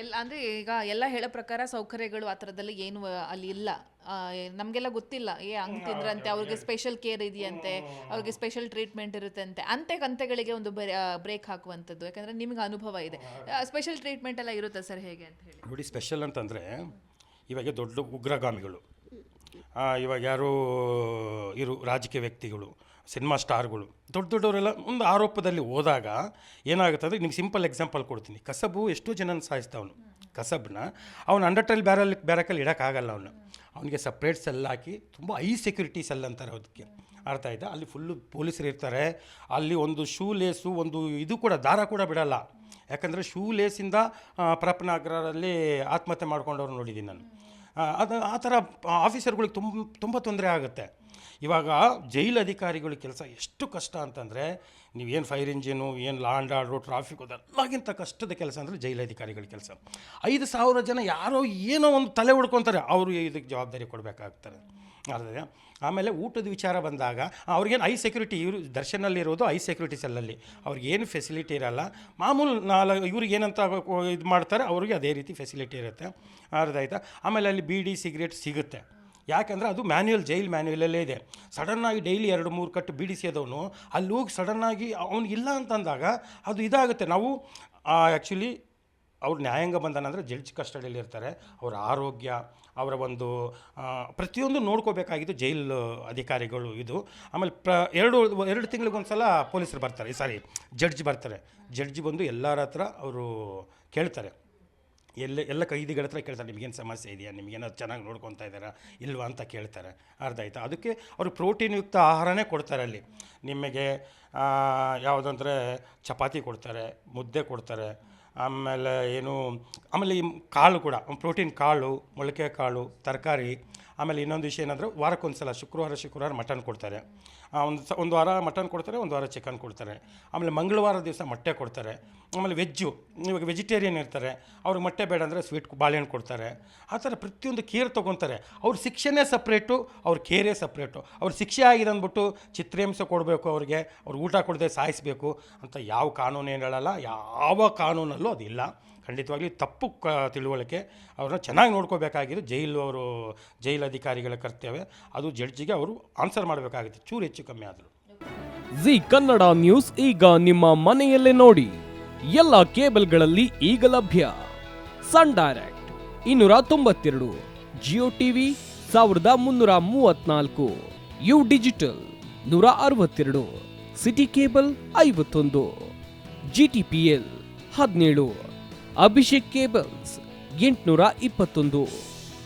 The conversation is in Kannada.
ಎಲ್ಲ ಅಂದ್ರೆ ಈಗ ಎಲ್ಲ ಹೇಳೋ ಪ್ರಕಾರ ಸೌಕರ್ಯಗಳು ಆ ಥರದಲ್ಲಿ ಏನು ಅಲ್ಲಿ ಇಲ್ಲ. ನಮಗೆಲ್ಲ ನಮ್ಗೆಲ್ಲ ಗೊತ್ತಿಲ್ಲ. ಏ ಹಂಗ್ ತಿಂದ್ರಂತೆ ಅವ್ರಿಗೆ ಸ್ಪೆಷಲ್ ಕೇರ್ ಇದೆಯಂತೆ ಅವ್ರಿಗೆ ಸ್ಪೆಷಲ್ ಟ್ರೀಟ್ಮೆಂಟ್ ಇರುತ್ತಂತೆ. ಅಂತೆ ಕಂತೆಗಳಿಗೆ ಒಂದು ಬ್ರೇಕ್ ಹಾಕುವಂಥದ್ದು. ಯಾಕಂದ್ರೆ ನಿಮ್ಗೆ ಅನುಭವ ಇದೆ. ಸ್ಪೆಷಲ್ ಟ್ರೀಟ್ಮೆಂಟ್ ಎಲ್ಲ ಇರುತ್ತೆ ಸರ್ ಹೇಗೆ ಅಂತ ಹೇಳಿ? ನೋಡಿ ಸ್ಪೆಷಲ್ ಅಂತಂದರೆ ಇವಾಗ ದೊಡ್ಡ ಉಗ್ರಗಾಮಿಗಳು. ಆ, ಇವಾಗ ಯಾರು ಇರು ರಾಜಕೀಯ ವ್ಯಕ್ತಿಗಳು. ಸಿನಿಮಾ ಸ್ಟಾರ್ಗಳು. ದೊಡ್ಡ ದೊಡ್ಡವರೆಲ್ಲ ಒಂದು ಆರೋಪದಲ್ಲಿ ಹೋದಾಗ ಏನಾಗುತ್ತೆ ಅಂದರೆ ನಿಮ್ಗೆ ಸಿಂಪಲ್ ಎಕ್ಸಾಂಪಲ್ ಕೊಡ್ತೀನಿ. ಕಸಬು ಎಷ್ಟೋ ಜನನ ಸಾಯಿಸ್ತಾವನು ಕಸಬ್ನ ಅವ್ನು ಅಂಡರ್ಟೈಲ್ ಬ್ಯಾರಲ್ ಬ್ಯಾರಕಲ್ಲಿ ಇಡೋಕ್ಕಾಗಲ್ಲ ಅವನು. ಅವನಿಗೆ ಸಪ್ರೇಟ್ ಸೆಲ್ ಹಾಕಿ ತುಂಬ ಐ ಸೆಕ್ಯೂರಿಟಿ ಸೆಲ್ ಅಂತಾರೆ ಅದಕ್ಕೆ ಅರ್ಥ ಆಯ್ತಾ? ಅಲ್ಲಿ ಫುಲ್ಲು ಪೊಲೀಸರು ಇರ್ತಾರೆ. ಅಲ್ಲಿ ಒಂದು ಶೂ ಲೇಸು ಒಂದು ಇದು ಕೂಡ, ದಾರ ಕೂಡ ಬಿಡಲ್ಲ. ಯಾಕಂದರೆ ಶೂ ಲೇಸಿಂದ ಪ್ರಪನಾಗ್ರಲ್ಲಿ ಆತ್ಮಹತ್ಯೆ ಮಾಡ್ಕೊಂಡವ್ರು ನೋಡಿದ್ದೀನಿ ನಾನು. ಅದು ಆ ಥರ ಆಫೀಸರ್ಗಳಿಗೆ ತುಂಬ ತುಂಬ ತೊಂದರೆ ಆಗುತ್ತೆ. ಇವಾಗ ಜೈಲು ಅಧಿಕಾರಿಗಳ ಕೆಲಸ ಎಷ್ಟು ಕಷ್ಟ ಅಂತಂದರೆ ನೀವೇನು ಫೈರ್ ಇಂಜಿನು, ಏನು ಲಾಂಡ್ ಆರ್ಡ್ರು ಟ್ರಾಫಿಕ್ ಅದೆಲ್ಲಗಿಂತ ಕಷ್ಟದ ಕೆಲಸ ಅಂದರೆ ಜೈಲು ಅಧಿಕಾರಿಗಳ ಕೆಲಸ. ಐದು ಸಾವಿರ ಜನ ಯಾರೋ ಏನೋ ಒಂದು ತಲೆ ಉಡ್ಕೊತಾರೆ ಅವರು ಇದಕ್ಕೆ ಜವಾಬ್ದಾರಿ ಕೊಡಬೇಕಾಗ್ತಾರೆ ಅರ್ಥಾಯ್ತಾ ಆಮೇಲೆ ಊಟದ ವಿಚಾರ ಬಂದಾಗ ಅವ್ರಿಗೇನು ಐ ಸೆಕ್ಯೂರಿಟಿ ಇವರು ದರ್ಶನಲ್ಲಿರೋದು ಐ ಸೆಕ್ಯೂರಿಟಿ ಸೆಲ್ಲಲ್ಲಿ ಅವ್ರಿಗೇನು ಫೆಸಿಲಿಟಿ ಇರಲ್ಲ, ಮಾಮೂಲು ನಾಲ್ ಇವ್ರಿಗೆ ಏನಂತ ಇದು ಮಾಡ್ತಾರೆ, ಅವ್ರಿಗೆ ಅದೇ ರೀತಿ ಫೆಸಿಲಿಟಿ ಇರುತ್ತೆ. ಅರ್ಧಾಯ್ತಾ ಆಮೇಲೆ ಅಲ್ಲಿ ಬೀಡಿ ಸಿಗರೇಟ್ ಸಿಗುತ್ತೆ. ಯಾಕಂದರೆ ಅದು ಮ್ಯಾನ್ಯುಯಲ್ ಜೈಲ್ ಮ್ಯಾನ್ಯುಯಲಲ್ಲೇ ಇದೆ. ಸಡನ್ನಾಗಿ ಡೈಲಿ ಎರಡು, ಮೂರು ಕಟ್ಟು ಬೀಡಿಸಿದವನು, ಅಲ್ಲಿ ಹೋಗಿ ಸಡನ್ನಾಗಿ ಅವ್ನಿಗಿಲ್ಲ ಅಂತಂದಾಗ ಅದು ಇದಾಗುತ್ತೆ. ನಾವು ಆ್ಯಕ್ಚುಲಿ ಅವ್ರು ನ್ಯಾಯಾಂಗ ಬಂಧನ ಜಡ್ಜ್ ಕಸ್ಟಡಿಯಲ್ಲಿ ಇರ್ತಾರೆ. ಅವರ ಆರೋಗ್ಯ, ಅವರ ಒಂದು ಪ್ರತಿಯೊಂದು ನೋಡ್ಕೋಬೇಕಾಗಿದ್ದು ಜೈಲ್ ಅಧಿಕಾರಿಗಳು ಇದು. ಆಮೇಲೆ ಪ್ರ, ಎರಡು ಎರಡು ತಿಂಗಳಿಗೊಂದು ಸಲ ಪೊಲೀಸರು ಬರ್ತಾರೆ. ಸಾರಿ ಜಡ್ಜ್ ಬರ್ತಾರೆ. ಜಡ್ಜ್ ಬಂದು ಎಲ್ಲರ ಹತ್ರ ಅವರು ಕೇಳ್ತಾರೆ. ಎಲ್ಲ ಎಲ್ಲ ಕೈದಿಗಳ ಹತ್ರ ಕೇಳ್ತಾರೆ, ನಿಮಗೇನು ಸಮಸ್ಯೆ ಇದೆಯಾ? ನಿಮಗೇನಾದ್ರು ಚೆನ್ನಾಗಿ ನೋಡ್ಕೊತಾ ಇದ್ದಾರಾ? ಇಲ್ವಾ? ಅಂತ ಕೇಳ್ತಾರೆ. ಅರ್ಧ ಆಯ್ತಾ. ಅದಕ್ಕೆ ಅವರು ಪ್ರೋಟೀನ್ ಯುಕ್ತ ಆಹಾರನೇ ಕೊಡ್ತಾರೆ ಅಲ್ಲಿ. ನಿಮಗೆ ಯಾವುದಂದ್ರೆ ಚಪಾತಿ ಕೊಡ್ತಾರೆ, ಮುದ್ದೆ ಕೊಡ್ತಾರೆ, ಆಮೇಲೆ ಏನು, ಆಮೇಲೆ ಈ ಕಾಳು ಕೂಡ, ಪ್ರೋಟೀನ್ ಕಾಳು, ಮೊಳಕೆ ಕಾಳು, ತರಕಾರಿ ಆಮೇಲೆ ಇನ್ನೊಂದು ವಿಷಯ ಏನಂದರೆ ವಾರಕ್ಕೊಂದು ಸಲ ಶುಕ್ರವಾರ ಶುಕ್ರವಾರ ಮಟನ್ ಕೊಡ್ತಾರೆ. ಒಂದು ಸ, ಒಂದು ವಾರ ಮಟನ್ ಕೊಡ್ತಾರೆ, ಒಂದು ವಾರ ಚಿಕನ್ ಕೊಡ್ತಾರೆ. ಆಮೇಲೆ ಮಂಗಳವಾರ ದಿವಸ ಮೊಟ್ಟೆ ಕೊಡ್ತಾರೆ. ಆಮೇಲೆ ವೆಜ್ಜು ಇವಾಗ ವೆಜಿಟೇರಿಯನ್ ಇರ್ತಾರೆ. ಅವ್ರಿಗೆ ಮೊಟ್ಟೆ ಬೇಡ ಅಂದರೆ ಸ್ವೀಟ್ ಬಾಳೆಹಣ್ಣು ಕೊಡ್ತಾರೆ. ಆ ಥರ ಪ್ರತಿಯೊಂದು ಕೇರ್ ತೊಗೊತಾರೆ. ಅವ್ರ ಶಿಕ್ಷೆನೇ ಸಪ್ರೇಟು ಅವ್ರ ಕೇರೇ ಸಪ್ರೇಟು ಅವ್ರ ಶಿಕ್ಷೆ ಆಗಿದೆ ಅಂದ್ಬಿಟ್ಟು ಚಿತ್ರಹಿಂಸೆ ಕೊಡಬೇಕು ಅವ್ರಿಗೆ, ಅವ್ರು ಊಟ ಕೊಡದೆ ಸಾಯಿಸಬೇಕು ಅಂತ ಯಾವ ಕಾನೂನು ಏನು ಹೇಳಲ್ಲ, ಯಾವ ಕಾನೂನಲ್ಲೂ ಅದಿಲ್ಲ. ಖಂಡಿತವಾಗ್ಲೂ ತಪ್ಪು ಕ, ತಿಳುವಳಿಕೆ ಅವ್ರನ್ನ ಚೆನ್ನಾಗಿ ನೋಡ್ಕೋಬೇಕಾಗಿದ್ದು ಜೈಲು ಅವರು ಜೈಲು ಅಧಿಕಾರಿಗಳ ಕರ್ತವ್ಯ. ಅದು ಜಡ್ಜಿಗೆ ಅವರು ಆನ್ಸರ್ ಮಾಡಬೇಕಾಗುತ್ತೆ. ಚೂರು ಹೆಚ್ಚು ಕಮ್ಮಿ ಆದರೂ. ಜಿ ಕನ್ನಡ ನ್ಯೂಸ್ ಈಗ ನಿಮ್ಮ ಮನೆಯಲ್ಲೇ ನೋಡಿ. ಎಲ್ಲ ಕೇಬಲ್ಗಳಲ್ಲಿ ಈಗ ಲಭ್ಯ. ಸನ್ ಡೈರೆಕ್ಟ್ ಇನ್ನೂರ ತೊಂಬತ್ತೆರಡು ಜಿಯೋ ಟಿವಿ ಸಾವಿರದ ಮುನ್ನೂರ ಮೂವತ್ನಾಲ್ಕು ಯು ಡಿಜಿಟಲ್ ನೂರ ಅರವತ್ತೆರಡು ಸಿಟಿ ಕೇಬಲ್ ಐವತ್ತೊಂದು ಜಿ ಟಿ ಪಿ ಎಲ್ ಹದಿನೇಳು ಅಭಿಷೇಕ್ ಕೇಬಲ್ಸ್ ಎಂಟುನೂರ ಇಪ್ಪತ್ತೊಂದು.